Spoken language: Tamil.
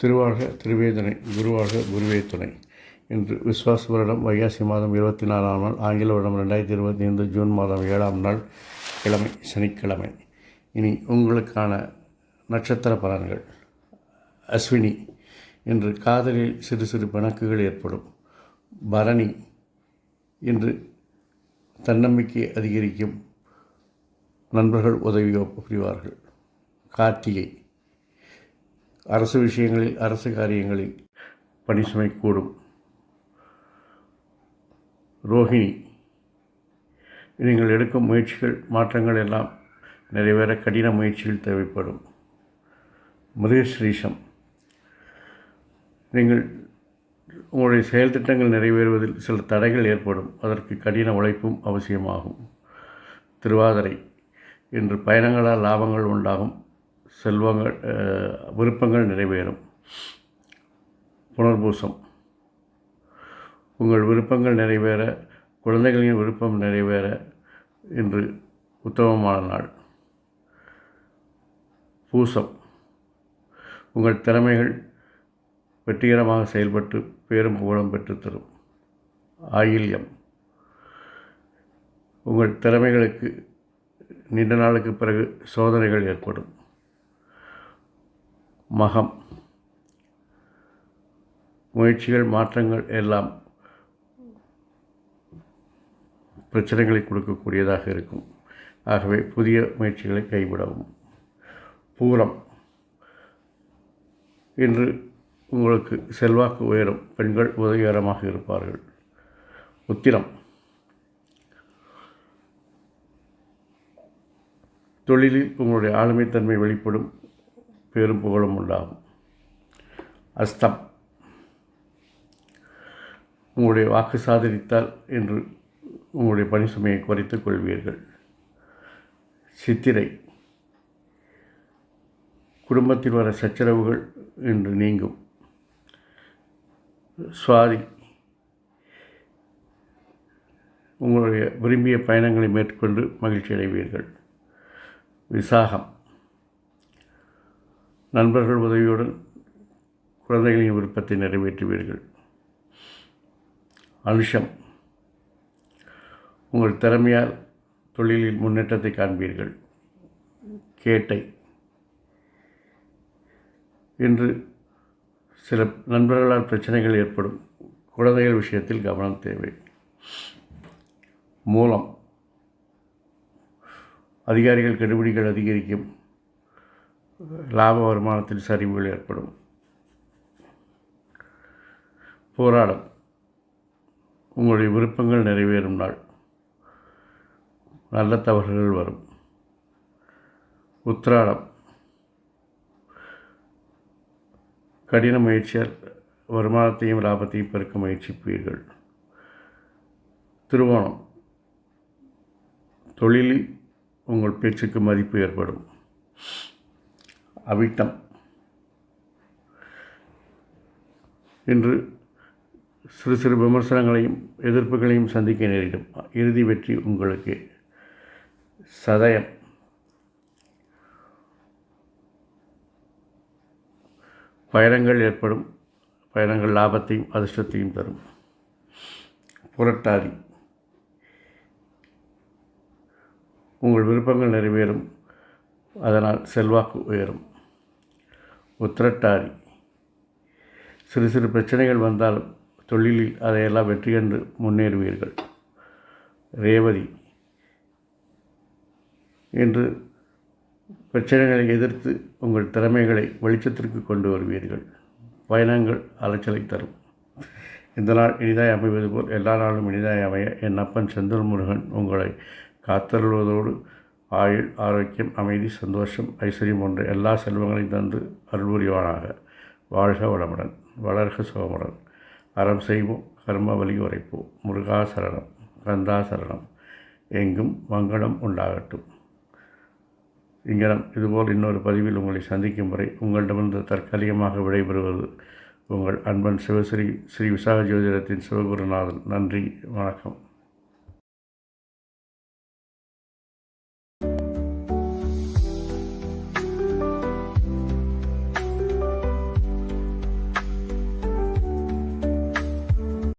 திருவாழ்க திருவேதனை குருவாழ்க குருவே துணை. இன்று விஸ்வாச வருடம் வைகாசி மாதம் இருபத்தி நாலாம் நாள் ஆங்கில வருடம் ரெண்டாயிரத்தி இருபத்தி ஐந்து ஜூன் மாதம் ஏழாம் நாள் கிழமை சனிக்கிழமை. இனி உங்களுக்கான நட்சத்திர பலன்கள். அஸ்வினி இன்று காதலில் சிறு சிறு பணக்குகள் ஏற்படும். பரணி என்று தன்னம்பிக்கை அதிகரிக்கும். நண்பர்கள் உதவி புரிவார்கள். கார்த்திகை அரசு விஷயங்களில் அரசு காரியங்களில் பணி சுமை கூடும் ரோஹிணி நீங்கள் எடுக்கும் முயற்சிகள் மாற்றங்கள் எல்லாம் நிறைவேற கடின முயற்சிகள் தேவைப்படும். மிருகஸ்ரீஷம் நீங்கள் உங்களுடைய செயல் திட்டங்கள் நிறைவேறுவதில் சில தடைகள் ஏற்படும். அதற்கு கடின உழைப்பும் அவசியமாகும். திருவாதிரை இன்று பயணங்களால் லாபங்கள் உண்டாகும். செல்வங்கள் விருப்பங்கள் நிறைவேறும். புனர்பூசம். உங்கள் விருப்பங்கள் நிறைவேற குழந்தைகளின் விருப்பம் நிறைவேற இன்று உத்தமமான நாள். பூசம். உங்கள் திறமைகள் வெற்றிகரமாக செயல்பட்டு பேரும் புகழும் பெற்றுத்தரும் ஆயில்யம். உங்கள் திறமைகளுக்கு நீண்ட நாளுக்கு பிறகு சோதனைகள் ஏற்படும். மகம். முயற்சிகள் மாற்றங்கள் எல்லாம் பிரச்சனைகளை கொடுக்கக்கூடியதாக இருக்கும். ஆகவே புதிய முயற்சிகளை கைவிடவும். பூரம். இன்று உங்களுக்கு செல்வாக்கு உயரும். பெண்கள் உதவிகரமாக இருப்பார்கள். உத்திரம். தொழிலில் உங்களுடைய ஆளுமைத்தன்மை வெளிப்படும். பெரும் புகழும் உண்டாகும். அஸ்தம். உங்களுடைய வாக்கு சாதரித்தால் என்று உங்களுடைய பணி சுமையை குறைத்துக் கொள்வீர்கள். சித்திரை. குடும்பத்தில் வர சச்சரவுகள் இன்று நீங்கும். சுவாதி உங்களுடைய விரும்பிய பயணங்களை மேற்கொண்டு மகிழ்ச்சி அடைவீர்கள். விசாகம். நண்பர்கள் உதவியுடன் குழந்தைகளின் விருப்பத்தை நிறைவேற்றுவீர்கள். அனுஷம். உங்கள் திறமையால் தொழிலில் முன்னேற்றத்தை காண்பீர்கள். கேட்டை. இன்று சில நண்பர்களால் பிரச்சனைகள் ஏற்படும். குழந்தைகள் விஷயத்தில் கவனம் தேவை. மூலம். அதிகாரிகள் கெடுபிடிகள் அதிகரிக்கும். லாப வருமானத்தில் சரிவுகள் ஏற்படும். போராடம். உங்களுடைய விருப்பங்கள் நிறைவேறும் நாள். நல்ல தவறுகள் வரும். உத்திராடம். கடின முயற்சியால் வருமானத்தையும் லாபத்தையும் பெருக்க முயற்சிப்பீர்கள். திருவோணம். தொழிலில் உங்கள் பேச்சுக்கு மதிப்பு ஏற்படும். அவிட்டம். இன்று சிறு சிறு விமர்சனங்களையும் எதிர்ப்புகளையும் சந்திக்க நேரிடும். இறுதி வெற்றி உங்களுக்கு. சதயம். பயணங்கள் ஏற்படும். பயணங்கள் லாபத்தையும் அதிர்ஷ்டத்தையும் தரும். புரட்டாதி. உங்கள் விருப்பங்கள் நிறைவேறும். அதனால் செல்வாக்கு உயரும். உத்திரட்டாரி சிறு சிறு பிரச்சனைகள் வந்தாலும் தொழிலில் அதையெல்லாம் வெற்றி கண்டு முன்னேறுவீர்கள். ரேவதி. இன்று பிரச்சனைகளை எதிர்த்து உங்கள் திறமைகளை வெளிச்சத்திற்கு கொண்டு வருவீர்கள். பயணங்கள் அலைச்சலை தரும். இந்த நாள் இனிதாய் அமைவது போல் எல்லா நாளும் இனிதாய் அமைய என் அப்பன் செந்தில் முருகன் உங்களை காத்தருள்வதோடு ஆயுள் ஆரோக்கியம் அமைதி சந்தோஷம் ஐஸ்வர்யம் போன்ற எல்லா செல்வங்களையும் தந்து அருள்புரிவானாக. வாழ்க வளமுடன் வளர்க சுகமுடன் அறம் செய்வோம் கர்ம வழி உரைப்போம். முருகா சரணம் கந்தா சரணம் எங்கும் மங்களம் உண்டாகட்டும். இங்கனம் இதுபோல் இன்னொரு பதிவில் உங்களை சந்திக்கும் வரை உங்களிடமிருந்து தற்காலிகமாக விடைபெறுவது உங்கள் அன்பன் சிவஸ்ரீ ஸ்ரீ விசாக ஜோதிடத்தின் சிவகுருநாதன். நன்றி வணக்கம்.